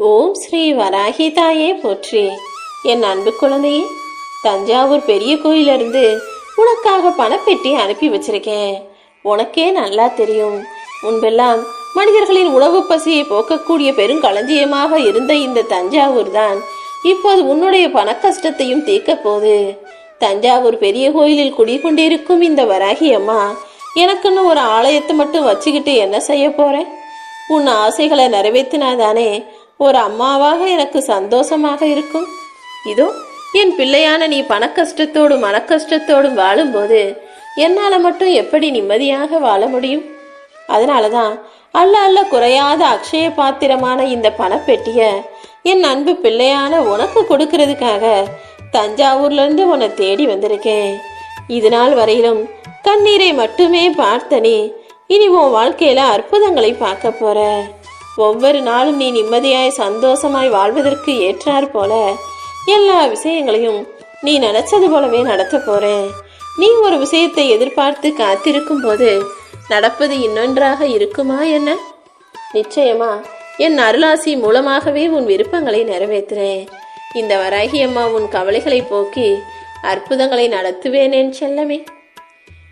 ஓம் ஸ்ரீ வராகி தாயே போற்றி. என் அன்பு குழந்தையே தஞ்சாவூர் பெரிய கோயிலிருந்து உனக்காக பணப்பெட்டி அனுப்பி வச்சிருக்கேன். உனக்கே நல்லா தெரியும். முன்பெல்லாம் மனிதர்களின் உணவு பசியை போக்கக்கூடிய பெருங்களஞ்சியமாக இருந்த இந்த தஞ்சாவூர் தான் இப்போது உன்னுடைய பண கஷ்டத்தையும் தீர்க்க போது தஞ்சாவூர் பெரிய கோயிலில் குடிகொண்டிருக்கும் இந்த வராகி அம்மா எனக்குன்னு ஒரு ஆலயத்தை மட்டும் வச்சுக்கிட்டு என்ன செய்ய போறேன் உன் ஆசைகளை நிறைவேற்றினாதானே ஒரு அம்மாவாக எனக்கு சந்தோஷமாக இருக்கும். இதோ என் பிள்ளையான நீ பணக்கஷ்டத்தோடும் மனக்கஷ்டத்தோடும் வாழும்போது என்னால் மட்டும் எப்படி நிம்மதியாக வாழ முடியும்? அதனால தான் அல்ல அல்ல குறையாத அக்ஷய பாத்திரமான இந்த பணப்பெட்டியை என் அன்பு பிள்ளையான உனக்கு கொடுக்கறதுக்காக தஞ்சாவூர்லேருந்து உன்னை தேடி வந்திருக்கேன். இது நாள் வரையிலும் கண்ணீரை மட்டுமே பார்த்த நீ இனி உன் வாழ்க்கையில் அற்புதங்களை பார்க்க போற. ஒவ்வொரு நாளும் நீ நிம்மதியாய் சந்தோஷமாய் வாழ்வதற்கு ஏற்றாற் போல. எல்லா விஷயங்களையும் நீ நினைச்சது போலவே நடத்த போறேன். நீ ஒரு விஷயத்தை எதிர்பார்த்து காத்திருக்கும் போது நடப்பது இன்னொன்றாக இருக்குமா என்ன? நிச்சயமா என் அருளாசி மூலமாகவே உன் விருப்பங்களை நிறைவேற்றுறேன். இந்த வராகி அம்மா உன் கவலைகளை போக்கி அற்புதங்களை நடத்துவேனேன் செல்லமே.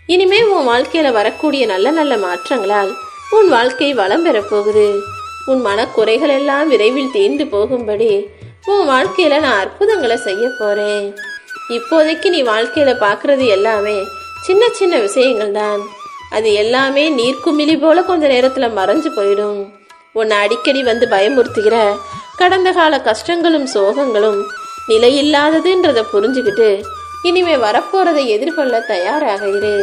இனிமே உன் வாழ்க்கையில வரக்கூடிய நல்ல நல்ல மாற்றங்களால் உன் வாழ்க்கை வளம் பெறப்போகுது உன் மனக்குறைகள் எல்லாம் விரைவில் தீர்ந்து போகும்படி உன் வாழ்க்கையில நான் அற்புதங்களை செய்ய போறேன். இப்போதைக்கு நீ வாழ்க்கையில பாக்குறது எல்லாமே சின்ன சின்ன விஷயங்கள் தான். அது எல்லாமே நீர்க்குமிழி போல கொஞ்ச நேரத்துல மறைஞ்சு போயிடும். உன்னை அடிக்கடி வந்து பயமுறுத்துகிற கடந்த கால கஷ்டங்களும் சோகங்களும் நிலையில்லாததுன்றத புரிஞ்சுக்கிட்டு இனிமே வரப்போறதை எதிர்கொள்ள தயாராக இரு.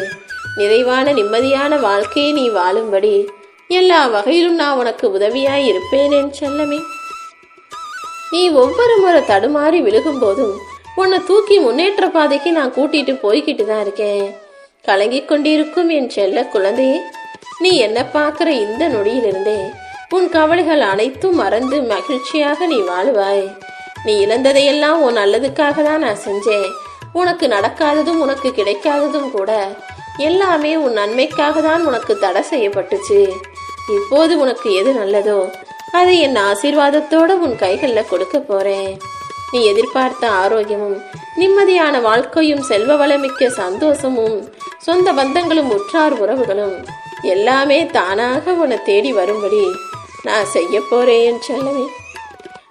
நிறைவான நிம்மதியான வாழ்க்கையை நீ வாழும்படி எல்லா வகையிலும் நான் உனக்கு உதவியாய் இருப்பேன் என் செல்லமே. நீ ஒவ்வொரு முறை தடுமாறி விழுகும் போதும் உன்னை தூக்கி முன்னேற்ற பாதைக்கு நான் கூட்டிட்டு போய்கிட்டு தான் இருக்கேன். கலங்கிக் கொண்டிருக்கும் என் செல்ல குழந்தையே நீ என்ன பார்க்கிற இந்த நொடியிலிருந்தே உன் கவலைகள் அனைத்தும் மறந்து மகிழ்ச்சியாக நீ வாழுவாய். நீ இழந்ததையெல்லாம் உன் நல்லதுக்காக தான் நான் செஞ்சேன். உனக்கு நடக்காததும் உனக்கு கிடைக்காததும் கூட எல்லாமே உன் நன்மைக்காக தான் உனக்கு தடை செய்யப்பட்டுச்சு. இப்போது உனக்கு எது நல்லதோ அதை என் ஆசீர்வாதத்தோடு உன் கைகளில் கொடுக்க போறேன். நீ எதிர்பார்த்த ஆரோக்கியமும் நிம்மதியான வாழ்க்கையும் செல்வ வளமிக்க சந்தோஷமும் சொந்த பந்தங்களும் உற்றார் உறவுகளும் எல்லாமே தானாக உன்னை தேடி வரும்படி நான் செய்ய போறேன் என்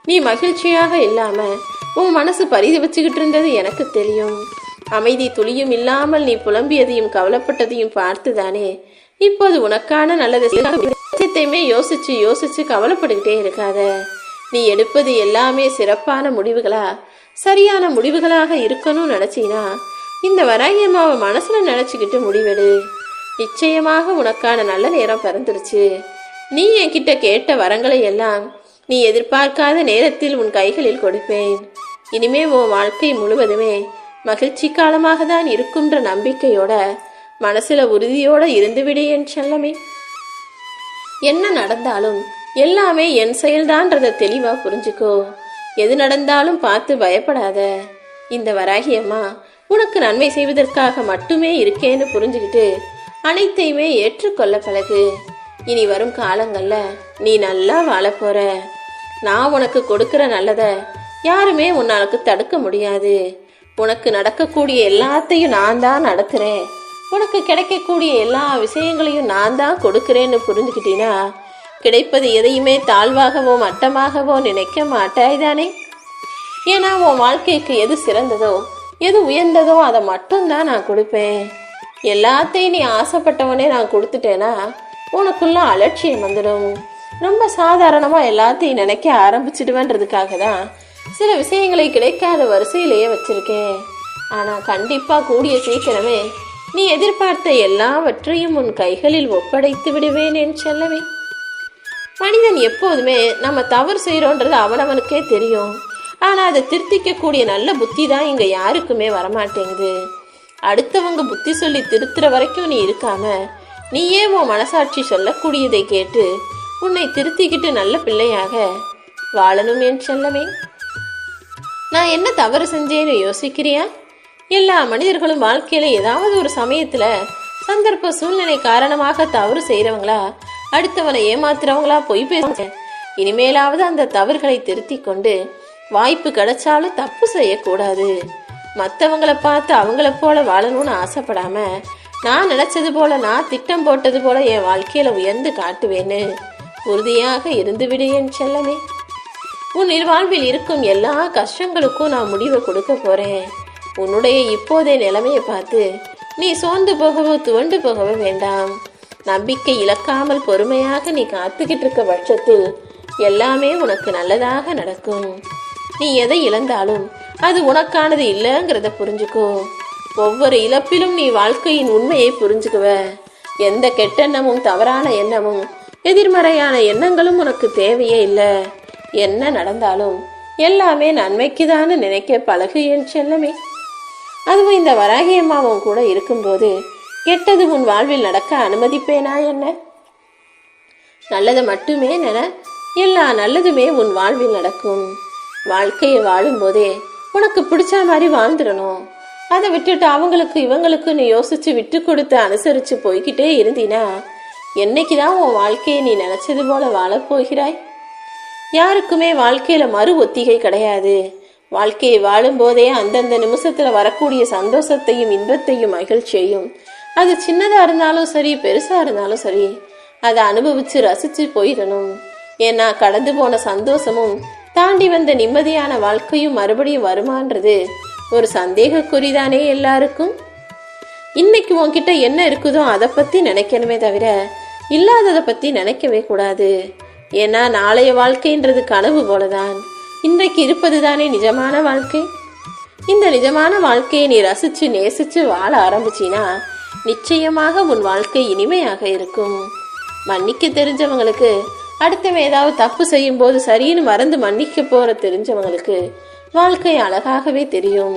நீ மகிழ்ச்சியாக இல்லாம உன் மனசு பரிதி வச்சுக்கிட்டு இருந்தது எனக்கு தெரியும். அமைதி துளியும் இல்லாமல் நீ புலம்பியதையும் கவலைப்பட்டதையும் பார்த்துதானே? இப்போது உனக்கான நல்லது விஷயத்தையுமே யோசிச்சு யோசிச்சு கவலைப்பட்டுக்கிட்டே இருக்காத. நீ எடுப்பது எல்லாமே சிறப்பான முடிவுகளா? சரியான முடிவுகளாக இருக்கணும்னு நினைச்சீனா? இந்த வராகி அம்மாவை மனசுல நினைச்சுக்கிட்டு முடிவெடு. நிச்சயமாக உனக்கான நல்ல நேரம் பிறந்துருச்சு. நீ என்கிட்ட கேட்ட வரங்களை எல்லாம் நீ எதிர்பார்க்காத நேரத்தில் உன் கைகளில் கொடுப்பேன். இனிமே உன் வாழ்க்கை முழுவதுமே மகிழ்ச்சி காலமாக தான் இருக்குன்ற நம்பிக்கையோட மனசுல உறுதியோட இருந்துவிடு என் செல்லமே. என்ன நடந்தாலும் எல்லாமே என் செயல்தான்றத தெளிவா புரிஞ்சுக்கோ. எது நடந்தாலும் பார்த்து பயப்படாத. இந்த வராகியம்மா உனக்கு நன்மை செய்வதற்காக மட்டுமே இருக்கேன்னு புரிஞ்சுக்கிட்டு அனைத்தையுமே ஏற்றுக்கொள்ள பழகு. இனி வரும் காலங்கள்ல நீ நல்லா வாழப்போற நான் உனக்கு கொடுக்கிற நல்லத யாருமே உன்னாலுக்கு தடுக்க முடியாது. உனக்கு நடக்கக்கூடிய எல்லாத்தையும் நான் தான் நடத்துகிறேன் உனக்கு கிடைக்கக்கூடிய எல்லா விஷயங்களையும் நான் தான் கொடுக்குறேன்னு புரிஞ்சுக்கிட்டீன்னா கிடைப்பது எதையுமே தாழ்வாகவோ மட்டமாகவோ நினைக்க மாட்டாய் தானே ஏன்னா உன் வாழ்க்கைக்கு எது சிறந்ததோ எது உயர்ந்ததோ அதை மட்டும்தான் நான் கொடுப்பேன். எல்லாத்தையும் நீ ஆசைப்பட்டவனே நான் கொடுத்துட்டேன்னா உனக்குள்ள அலட்சியம் வந்துடும் ரொம்ப சாதாரணமாக எல்லாத்தையும் நினைக்க ஆரம்பிச்சிடுவேன்றதுக்காக தான் சில விஷயங்களை கிடைக்காத வரிசையிலேயே வச்சிருக்கேன். ஆனால் கண்டிப்பாக கூடிய சீக்கிரமே நீ எதிர்பார்த்த எல்லாவற்றையும் உன் கைகளில் ஒப்படைத்து விடுவேன் என் செல்லவே மனிதன் எப்போதுமே நம்ம தவறு செய்கிறோன்றது அவனவனுக்கே தெரியும். ஆனால் அதை திருத்திக்கக்கூடிய நல்ல புத்தி தான் இங்கே யாருக்குமே வரமாட்டேங்குது. அடுத்தவங்க புத்தி சொல்லி திருத்துற வரைக்கும் நீ இருக்காம நீயே உன் மனசாட்சி சொல்லக்கூடியதை கேட்டு உன்னை திருத்திக்கிட்டு நல்ல பிள்ளையாக வாழணும் என் செல்லமே. நான் என்ன தவறு செஞ்சேன்னு யோசிக்கிறியா? எல்லா மனிதர்களும் வாழ்க்கையில ஏதாவது ஒரு சமயத்துல சந்தர்ப்ப சூழ்நிலை காரணமாக தவறு செய்யறவங்களா அடுத்தவனை ஏமாத்துறவங்களா பொய் பேச இனிமேலாவது அந்த தவறுகளை திருத்திக் கொண்டு வாய்ப்பு கிடைச்சாலும் தப்பு செய்யக்கூடாது. மற்றவங்களை பார்த்து அவங்கள போல வாழணும்னு ஆசைப்படாம நான் நினைச்சது போல நான் திட்டம் போட்டது போல என் வாழ்க்கையில உயர்ந்து காட்டுவேன்னு உறுதியாக இருந்து விடு என் செல்லமே. உன் வாழ்வில் இருக்கும் எல்லா கஷ்டங்களுக்கும் நான் முடிவை கொடுக்க போறேன். உன்னுடைய இப்போதைய நிலைமையை பார்த்து நீ சோர்ந்து போகவோ துவண்டு போகவோ வேண்டாம். நம்பிக்கை இழக்காமல் பொறுமையாக நீ காத்துக்கிட்டு இருக்க பட்சத்தில் எல்லாமே உனக்கு நல்லதாக நடக்கும். நீ எதை இழந்தாலும் அது உனக்கானது இல்லைங்கிறத புரிஞ்சுக்கோ. ஒவ்வொரு இழப்பிலும் நீ வாழ்க்கையின் உண்மையை புரிஞ்சுக்குவ. எந்த கெட்டெண்ணமும் தவறான எண்ணமும் எதிர்மறையான எண்ணங்களும் உனக்கு தேவையே இல்லை. என்ன நடந்தாலும் எல்லாமே நன்மைக்குதான்னு நினைக்க பழகு என் செல்லமே. அதுவும் இந்த வராகி அம்மாவும் கூட இருக்கும்போது கெட்டது உன் வாழ்வில் நடக்க அனுமதிப்பேனா என்ன? நல்லது மட்டுமே நென எல்லா நல்லதுமே உன் வாழ்வில் நடக்கும். வாழ்க்கையை வாழும்போதே உனக்கு பிடிச்ச மாதிரி வாழ்ந்துடணும். அதை விட்டுட்டு அவங்களுக்கு இவங்களுக்கு நீ யோசிச்சு விட்டு கொடுத்து அனுசரிச்சு போய்கிட்டே இருந்தினா என்னைக்குதான் உன் வாழ்க்கையை நீ நினைச்சது போல வாழப் போகிறாய்? யாருக்குமே வாழ்க்கையில மறு ஒத்திகை கிடையாது. வாழ்க்கையை வாழும்போதே அந்தந்த நிமிஷத்துல வரக்கூடிய சந்தோஷத்தையும் இன்பத்தையும் மகிழ்ச்சியையும் அது சின்னதா இருந்தாலும் சரி பெருசா இருந்தாலும் சரி அதை அனுபவிச்சு ரசிச்சு போயிடணும். ஏன்னா கடந்து போன சந்தோஷமும் தாண்டி வந்த நிம்மதியான வாழ்க்கையும் மறுபடியும் வருமான்றது ஒரு சந்தேகக்குறிதானே எல்லாருக்கும்? இன்னைக்கு உன்கிட்ட என்ன இருக்குதோ அதை பத்தி நினைக்கணுமே தவிர இல்லாததை பத்தி நினைக்கவே கூடாது. ஏன்னா நாளைய வாழ்க்கைன்றது கனவு போலதான். இன்றைக்கு இருப்பது தானே நிஜமான வாழ்க்கை? இந்த நிஜமான வாழ்க்கையை நீ ரசிச்சு நேசிச்சு வாழ ஆரம்பிச்சினா நிச்சயமாக உன் வாழ்க்கை இனிமையாக இருக்கும். மன்னிக்க தெரிஞ்சவங்களுக்கு அடுத்தவன் ஏதாவது தப்பு செய்யும் போது சரின்னு மறந்து மன்னிக்க போற தெரிஞ்சவங்களுக்கு வாழ்க்கை அழகாகவே தெரியும்.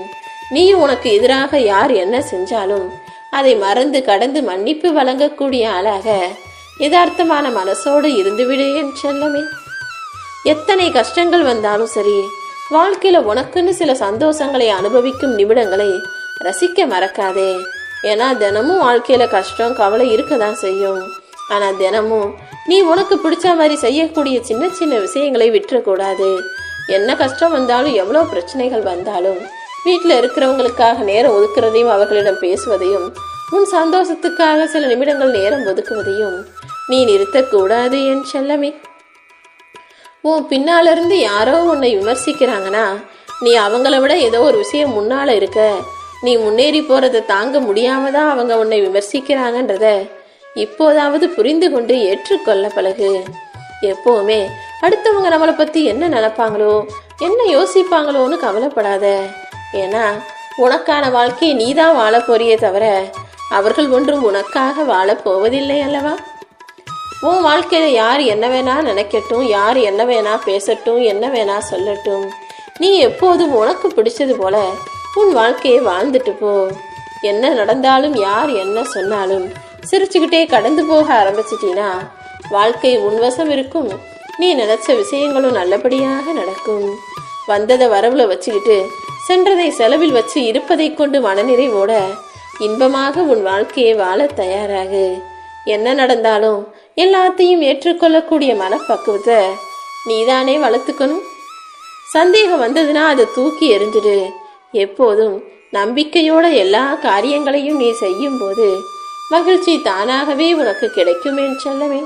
நீ உனக்கு எதிராக யார் என்ன செஞ்சாலும் அதை மறந்து கடந்து மன்னிப்பு வழங்கக்கூடிய ஆளாக யதார்த்தமான மனசோடு இருந்துவிடு என் செல்லமே. எத்தனை கஷ்டங்கள் வந்தாலும் சரி வாழ்க்கையில உனக்குன்னு சில சந்தோஷங்களை அனுபவிக்கும் நிமிடங்களை ரசிக்க மறக்காதே. ஏன்னா தினமும் வாழ்க்கையில கஷ்டம் கவலை இருக்க தான் செய்யும். ஆனா தினமும் நீ உனக்கு பிடிச்ச மாதிரி செய்யக்கூடிய சின்ன சின்ன விஷயங்களை விட்டுறக்கூடாது. என்ன கஷ்டம் வந்தாலும் எவ்வளோ பிரச்சனைகள் வந்தாலும் வீட்டில் இருக்கிறவங்களுக்காக நேரம் ஒதுக்குறதையும் அவர்களிடம் பேசுவதையும் உன் சந்தோஷத்துக்காக சில நிமிடங்கள் நேரம் ஒதுக்குவதையும் நீ நிறுத்தக்கூடாது என் செல்லமே. உன் பின்னாலிருந்து யாரோ உன்னை விமர்சிக்கிறாங்கன்னா நீ அவங்கள விட ஏதோ ஒரு விஷயம் முன்னால இருக்க. நீ முன்னேறி போறதை தாங்க முடியாம தான் அவங்க உன்னை விமர்சிக்கிறாங்கன்றத இப்போதாவது புரிந்து கொண்டு ஏற்றுக்கொள்ள பழகு. எப்பவுமே அடுத்தவங்க நம்மளை பத்தி என்ன நினைப்பாங்களோ என்ன யோசிப்பாங்களோன்னு கவலைப்படாத. ஏன்னா உனக்கான வாழ்க்கையை நீதான் வாழ போறியே தவிர அவர்கள் ஒன்றும் உனக்காக வாழப் போவதில்லை அல்லவா? உன் வாழ்க்கையில் யார் என்ன வேணா நினைக்கட்டும் யார் என்ன வேணா பேசட்டும் என்ன வேணா சொல்லட்டும். நீ எப்போதும் உனக்கு பிடிச்சது போல உன் வாழ்க்கையை வாழ்ந்துட்டு போ. என்ன நடந்தாலும் யார் என்ன சொன்னாலும் சிரிச்சுக்கிட்டே கடந்து போக ஆரம்பிச்சிட்டீனா வாழ்க்கை உன்வசம் இருக்கும். நீ நினைச்ச விஷயங்களும் நல்லபடியாக நடக்கும். வந்ததை வரவுல வச்சுக்கிட்டு சென்றதை செலவில் வச்சு இருப்பதை கொண்டு மனநிறைவோட இன்பமாக உன் வாழ்க்கையை வாழ தயாராகு. என்ன நடந்தாலும் எல்லாத்தையும் ஏற்றுக்கொள்ளக்கூடிய மனப்பக்குவத்தை நீதானே வளர்த்துக்கணும். சந்தேகம் வந்ததுன்னா அதை தூக்கி எறிஞ்சிடு. எப்போதும் நம்பிக்கையோட எல்லா காரியங்களையும் நீ செய்யும் போது மகிழ்ச்சி தானாகவே உனக்கு கிடைக்குமே சொல்லவே.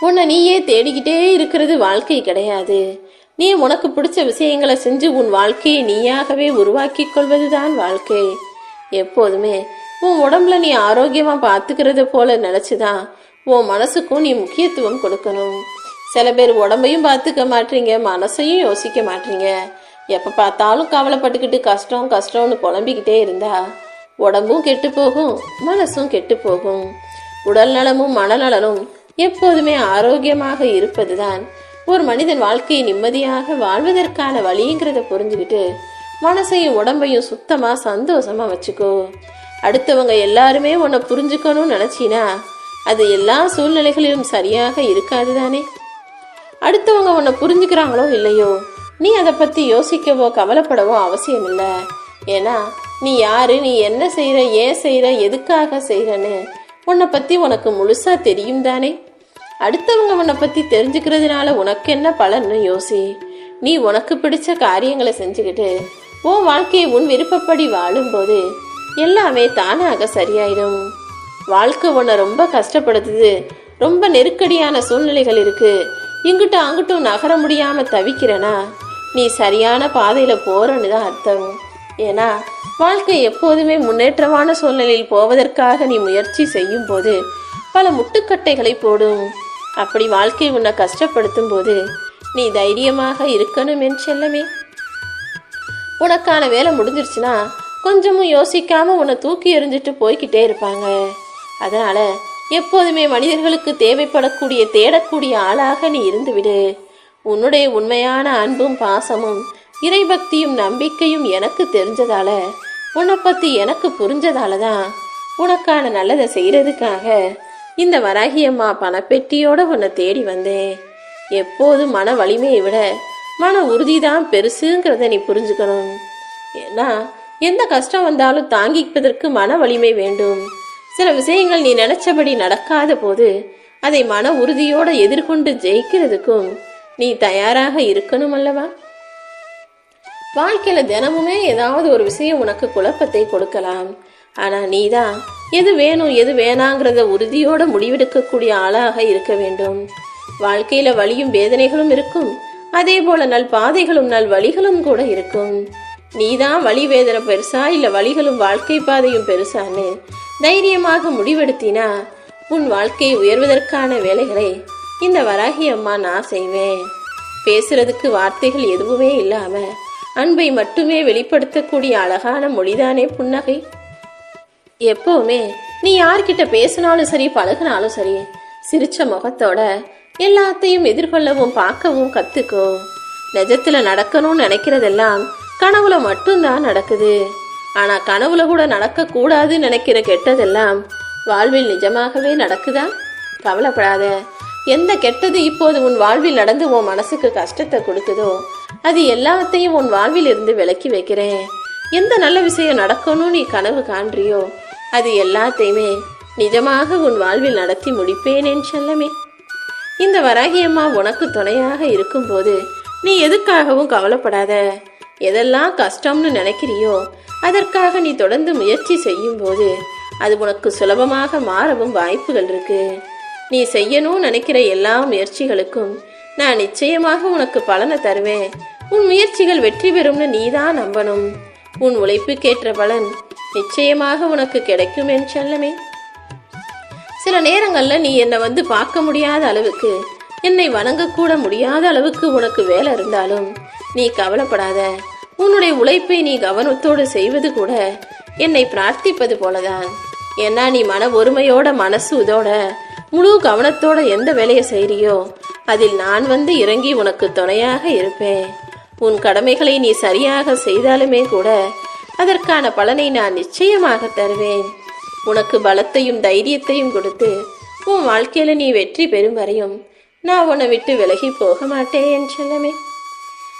உன்னை நீயே தேடிக்கிட்டே இருக்கிறது வாழ்க்கை கிடையாது. நீ உனக்கு பிடிச்ச விஷயங்களை செஞ்சு உன் வாழ்க்கையை நீயாகவே உருவாக்கி கொள்வதுதான் வாழ்க்கை. எப்போதுமே உன் உடம்புல நீ ஆரோக்கியமா பாத்துக்கிறது போல நினைச்சுதான் உன் மனசுக்கும் நீ முக்கியத்துவம் கொடுக்கணும். சில பேர் உடம்பையும் பார்த்துக்க மாட்டீங்க மனசையும் யோசிக்க மாட்டீங்க. எப்போ பார்த்தாலும் கவலைப்பட்டுக்கிட்டு கஷ்டம் கஷ்டம்னு புலம்பிக்கிட்டே இருந்தா உடம்பும் கெட்டு போகும் மனசும் கெட்டு போகும். உடல் நலமும் மனநலனும் எப்போதுமே ஆரோக்கியமாக இருப்பதுதான். ஒரு மனிதன் வாழ்க்கையை நிம்மதியாக வாழ்வதற்கான வழிங்கிறத புரிஞ்சுக்கிட்டு மனசையும் உடம்பையும் சுத்தமாக சந்தோஷமா வச்சுக்கோ. அடுத்தவங்க எல்லாருமே உன்னை புரிஞ்சுக்கணும்னு நினச்சினா அது எல்லா சூழ்நிலைகளிலும் சரியாக இருக்காது தானே அடுத்தவங்க உன்னை புரிஞ்சுக்கிறாங்களோ இல்லையோ நீ அதை பற்றி யோசிக்கவோ கவலைப்படவோ அவசியம் இல்லை. ஏன்னா நீ யாரு நீ என்ன செய்கிற ஏன் செய்கிற எதுக்காக செய்கிறன்னு உன்னை பற்றி உனக்கு முழுசா தெரியும் தானே? அடுத்தவங்க உன்னை பற்றி தெரிஞ்சுக்கிறதுனால உனக்கு என்ன பலன்னு யோசி. நீ உனக்கு பிடிச்ச காரியங்களை செஞ்சுக்கிட்டு உன் வாழ்க்கையை உன் விருப்பப்படி வாழும்போது எல்லாமே தானாக சரியாயிடும். வாழ்க்கை உன்னை ரொம்ப கஷ்டப்படுத்துது. ரொம்ப நெருக்கடியான சூழ்நிலைகள் இருக்கு. இங்கிட்டும் அங்கிட்டும் நகர முடியாம தவிக்கிறனா? நீ சரியான பாதையில போறன்னு தான் அர்த்தம். ஏன்னா வாழ்க்கை எப்போதுமே முன்னேற்றமான சூழ்நிலையில் போவதற்காக நீ முயற்சி செய்யும் போது பல முட்டுக்கட்டைகளை போடும். அப்படி வாழ்க்கை உன்னை கஷ்டப்படுத்தும் போது நீ தைரியமாக இருக்கணும் என் செல்லமே. உனக்கான வேலை முடிஞ்சிருச்சுன்னா கொஞ்சமும் யோசிக்காம உன்னை தூக்கி எறிஞ்சிட்டு போய்கிட்டே இருப்பாங்க. அதனால எப்போதுமே மனிதர்களுக்கு தேவைப்படக்கூடிய தேடக்கூடிய ஆளாக நீ இருந்துவிடு. உன்னுடைய உண்மையான அன்பும் பாசமும் இறைபக்தியும் நம்பிக்கையும் எனக்கு தெரிஞ்சதால உன்னை பற்றி எனக்கு புரிஞ்சதால தான் உனக்கான நல்லதை செய்கிறதுக்காக இந்த வராகியம்மா பணப்பெட்டியோட உன்னை தேடி வந்தேன். எப்போதும் மன வலிமையை விட மன உறுதி தான் பெருசுங்கிறத நீ புரிஞ்சுக்கணும். ஏன்னா எந்த கஷ்டம் வந்தாலும் தாங்கிப்பதற்கு மன வலிமை வேண்டும். சில விஷயங்கள் நீ நினைச்சபடி நடக்காத போது அதை மன உறுதியோட எதிர்கொண்டு ஜெயிக்கிறதுக்கும் நீ தயாராக இருக்கணும் அல்லவா? வாழ்க்கையில தினமுமே ஏதாவது ஒரு விஷயம் உனக்கு குழப்பத்தை கொடுக்கலாம். ஆனா நீதான் எது வேணும் எது வேணாங்கிறத உறுதியோட முடிவெடுக்கக்கூடிய ஆளாக இருக்க வேண்டும். வாழ்க்கையில வலியும் வேதனைகளும் இருக்கும். அதே போல நல் பாதைகளும் நல் வழிகளும் கூட இருக்கும். நீதான் வழி வேதனை பெருசா இல்ல வழிகளும் வாழ்க்கை பாதையும் பெருசான்னு தைரியமாக முடிவெடுத்தினா உன் வாழ்க்கையை உயர்வதற்கான வேலைகளை இந்த வராகி அம்மா நான் செய்வேன். பேசுறதுக்கு வார்த்தைகள் எதுவுமே இல்லாம அன்பை மட்டுமே வெளிப்படுத்தக்கூடிய அழகான மொழிதானே புன்னகை? எப்பவுமே நீ யார்கிட்ட பேசினாலும் சரி பழகினாலும் சரி சிரிச்ச முகத்தோட எல்லாத்தையும் எதிர்கொள்ளவும் பார்க்கவும் கத்துக்கோ. நிஜத்துல நடக்கணும்னு நினைக்கிறதெல்லாம் கனவுல மட்டும்தான் நடக்குது. ஆனா கனவுல கூட நடக்க கூடாதுன்னு நினைக்கிற கெட்டதெல்லாம் வாழ்வில் நிஜமாகவே நடக்குதா? கவலைப்படாத. எந்த கெட்டது இப்போது உன் வாழ்வில் நடந்து உன் மனசுக்கு கஷ்டத்தை கொடுக்குதோ அது எல்லாத்தையும் உன் வாழ்வில் இருந்து விலக்கி வைக்கிறேன். எந்த நல்ல விஷயம் நடக்கணும் நீ கனவு காண்றியோ அது எல்லாத்தையுமே நிஜமாக உன் வாழ்வில் நடத்தி முடிப்பேனேன் செல்லமே. இந்த வராகியம்மா உனக்கு துணையாக இருக்கும்போது நீ எதுக்காகவும் கவலைப்படாத. எதெல்லாம் கஷ்டம்னு நினைக்கிறியோ அதற்காக நீ தொடர்ந்து முயற்சி செய்யும்போது அது உனக்கு சுலபமாக மாறவும் வாய்ப்புகள் இருக்கு. நீ செய்யணும்னு நினைக்கிற எல்லா முயற்சிகளுக்கும் நான் நிச்சயமாக உனக்கு பலனை தருவேன். உன் முயற்சிகள் வெற்றி பெறும்னு நீதான் நம்பணும். உன் உழைப்புக்கேற்ற பலன் நிச்சயமாக உனக்கு கிடைக்கும் என் செல்லமே. சில நேரங்களில் நீ என்னை வந்து பார்க்க முடியாத அளவுக்கு என்னை வணங்கக்கூட முடியாத அளவுக்கு உனக்கு வேலை இருந்தாலும் நீ கவலைப்படாத. உன்னுடைய உழைப்பை நீ கவனத்தோடு செய்வது கூட என்னை பிரார்த்திப்பது போலதான். ஏன்னா நீ மன ஒருமையோட மனசு இதோட முழு கவனத்தோட எந்த வேலையை செய்கிறியோ அதில் நான் வந்து இறங்கி உனக்கு துணையாக இருப்பேன். உன் கடமைகளை நீ சரியாக செய்தாலுமே கூட அதற்கான பலனை நான் நிச்சயமாக தருவேன். உனக்கு பலத்தையும் தைரியத்தையும் கொடுத்து உன் வாழ்க்கையில நீ வெற்றி பெறும் வரையும் நான் உன்னை விட்டு விலகி போக மாட்டேன் என்று செல்லமே.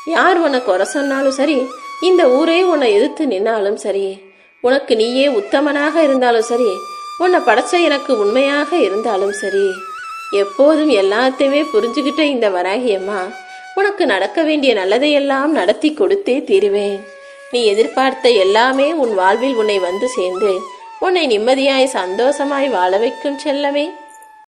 யார் உன்னை குறை சொன்னாலும் சரி இந்த ஊரே உன்னை எதிர்த்து நின்னாலும் சரி உனக்கு நீயே உத்தமனாக இருந்தாலும் சரி உன்னை படைச்ச எனக்கு உண்மையாக இருந்தாலும் சரி எப்போதும் எல்லாத்தையுமே புரிஞ்சுக்கிட்ட இந்த வராகியம்மா உனக்கு நடக்க வேண்டிய நல்லதையெல்லாம் நடத்தி கொடுத்தே தீருவேன். நீ எதிர்பார்த்த எல்லாமே உன் வாழ்வில் உன்னை வந்து சேர்ந்து உன்னை நிம்மதியாய் சந்தோஷமாய் வாழ வைக்கும் செல்லமே.